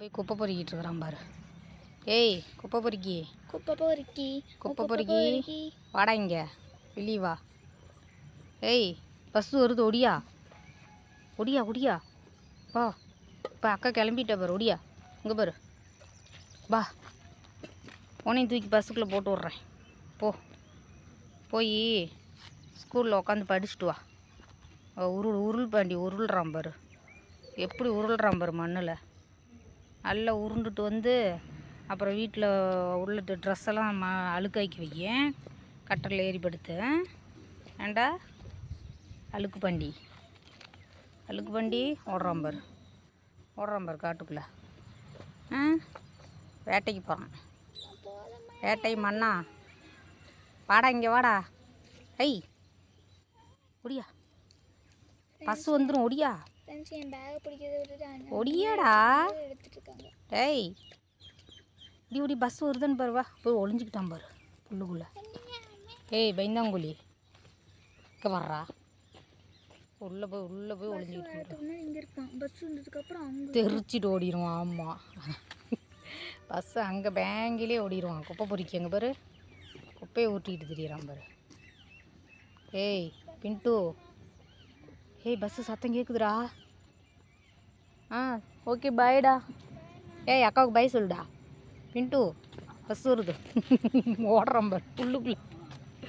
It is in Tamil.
போய் குப்பை பொறுக்கிட்டு இருக்கிறான் பாரு. ஏய் குப்பை பொறுக்கி. குப்பை பொறுக்கி குப்பை பொறுக்கி. வாடா இங்கே. வெளியே வா. ஏய் பஸ் வருது ஒடியா ஒடியா ஒடியா வா இப்போ அக்கா கிளம்பிட்ட பாரு ஒடியா இங்கே பாரு. வா உன்னையும் தூக்கி பஸ்ஸுக்குள்ளே போட்டு விட்றேன். போ. போய் ஸ்கூலில் உட்காந்து படிச்சுட்டு வா. உருள் உருள் பாண்டி உருள்றான் பாரு. எப்படி உருள்றான் பாரு மண்ணில். நல்லா உருண்டுட்டு வந்து அப்புறம் வீட்டில் உள்ள ட்ரெஸ் எல்லாம் ம அழுக்காக்கி வையேன் கட்டரில் ஏறி படுத்து ஏண்டா? அழுக்கு பண்டி. அழுக்கு பண்டி? ஓடுறான் பாரு. ஓடுறான் பாரு காட்டுக்குள்ளே. ஆ? வேட்டைக்கு போகிறான் வேட்டை மண்ணா வாடா இங்கே வாடா. ஐய். ஒடியா. பஸ் வந்துடும் ஒடியா. ஃப்ரெண்ட்ஸ் என் பேக்கை பிடிக்கிறத விட்டுட்டு ஒடியாடா. எடுத்துட்டு இருக்காங்க. டேய். இப்படி இப்படி பஸ் வருதுன்னு பாரு வா. போய் ஒளிஞ்சிக்கிட்டான் பாரு புல்லுக்குள்ளே. ஏய் பயந்தாங்குழி இங்கே வர்றா. உள்ளே போய் உள்ளே போய் ஒளிஞ்சிக்கிட்டு இங்கே இருப்பான் பஸ் வந்ததுக்கப்புறம் அவங்க தெரிச்சிட்டு ஓடிடுவான் ஆமாம் பஸ்ஸு அங்கே பேங்கிலே ஓடிடுவான் குப்பை பொறிக்கி அங்கே பாரு. குப்பையை ஊட்டிக்கிட்டு திரியிறான் பாரு. ஏய் பின்ட்டு ஏய் பஸ்ஸு சத்தம் கேட்குதுடா ஆ ஓகே பாய்டா ஏய் அக்காவுக்கு பை சொல்லுடா. பின்ட்டு பஸ் வருது. ஓடுறான் பாரு உள்ளுக்குள்ளே